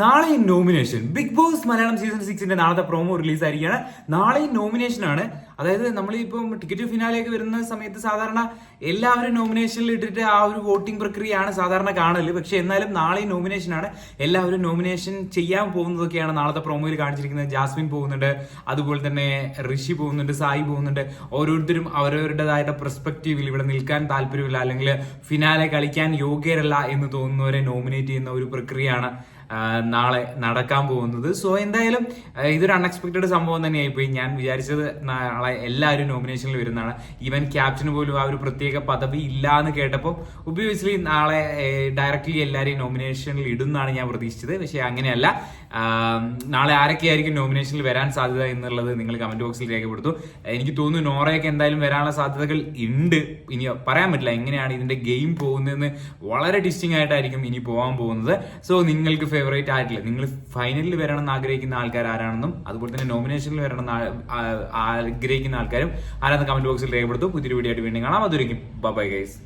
നാളെ nomination Bigg Boss Malayalam season സിക്സിന്റെ നാളത്തെ promo release ആയിരിക്കുകയാണ് നാളെ നോമിനേഷൻ ആണ്. അതായത് നമ്മൾ നമ്മളിപ്പം ടിക്കറ്റ് ഫിനാലേക്ക് വരുന്ന സമയത്ത് സാധാരണ എല്ലാവരും നോമിനേഷനിൽ ഇട്ടിട്ട് ആ ഒരു വോട്ടിംഗ് പ്രക്രിയയാണ് സാധാരണ കാണൽ. പക്ഷെ എന്നാലും നാളെ നോമിനേഷൻ ആണ്. എല്ലാവരും നോമിനേഷൻ ചെയ്യാൻ പോകുന്നതൊക്കെയാണ് നാളത്തെ പ്രോമോയിൽ കാണിച്ചിരിക്കുന്നത്. ജാസ്മിൻ പോകുന്നുണ്ട്. അതുപോലെ തന്നെ ഋഷി പോകുന്നുണ്ട്. സായി പോകുന്നുണ്ട്. ഓരോരുത്തരും അവരവരുടേതായിട്ട് പെർസ്പെക്റ്റീവിൽ ഇവിടെ നിൽക്കാൻ താല്പര്യമില്ല. അല്ലെങ്കിൽ ഫിനാലെ കളിക്കാൻ യോഗ്യരല്ല എന്ന് തോന്നുന്നവരെ നോമിനേറ്റ് ചെയ്യുന്ന ഒരു പ്രക്രിയയാണ് നാളെ നടക്കാൻ പോകുന്നത്. സോ എന്തായാലും ഇതൊരു അൺഎക്സ്പെക്റ്റഡ് സംഭവം തന്നെയായിപ്പോയി. ഞാൻ വിചാരിച്ചത് നാളെ എല്ലാവരും നോമിനേഷനിൽ വരുന്നതാണ്. ഈവൻ ക്യാപ്റ്റന് പോലും ആ ഒരു പ്രത്യേക പദവി ഇല്ല എന്ന് കേട്ടപ്പോൾ ഒബിയസ്ലി നാളെ ഡയറക്റ്റ്ലി എല്ലാവരെയും നോമിനേഷനിൽ ഇടുന്നാണ് ഞാൻ പ്രതീക്ഷിച്ചത്. പക്ഷേ അങ്ങനെയല്ല. നാളെ ആരൊക്കെയായിരിക്കും നോമിനേഷനിൽ വരാൻ സാധ്യത എന്നുള്ളത് നിങ്ങൾ കമന്റ് ബോക്സിൽ രേഖപ്പെടുത്തു. എനിക്ക് തോന്നുന്നു നോറയൊക്കെ എന്തായാലും വരാനുള്ള സാധ്യതകൾ ഉണ്ട്. ഇനി പറയാൻ പറ്റില്ല എങ്ങനെയാണ് ഇതിന്റെ ഗെയിം പോകുന്നതെന്ന് വളരെ ഡിസ്റ്റിംഗ് ആയിട്ടായിരിക്കും ഇനി പോകാൻ പോകുന്നത്. സോ നിങ്ങൾക്ക് ഫേവറേറ്റ് ആയിട്ടില്ല. നിങ്ങൾ ഫൈനലിൽ വരണം എന്ന് ആഗ്രഹിക്കുന്ന ആൾക്കാർ ആരാണെന്നും അതുപോലെ തന്നെ നോമിനേഷനിൽ വരണം എന്ന് ആഗ്രഹിക്കുന്ന ആൾക്കാരും ആരാന്ന് കമന്റ് ബോക്സിൽ രേഖപ്പെടുത്തും. പുതിയൊരു വീഡിയോ ആയിട്ട് വീണ്ടും കാണാം. അതൊരിക്കും ബൈ ഗൈസ്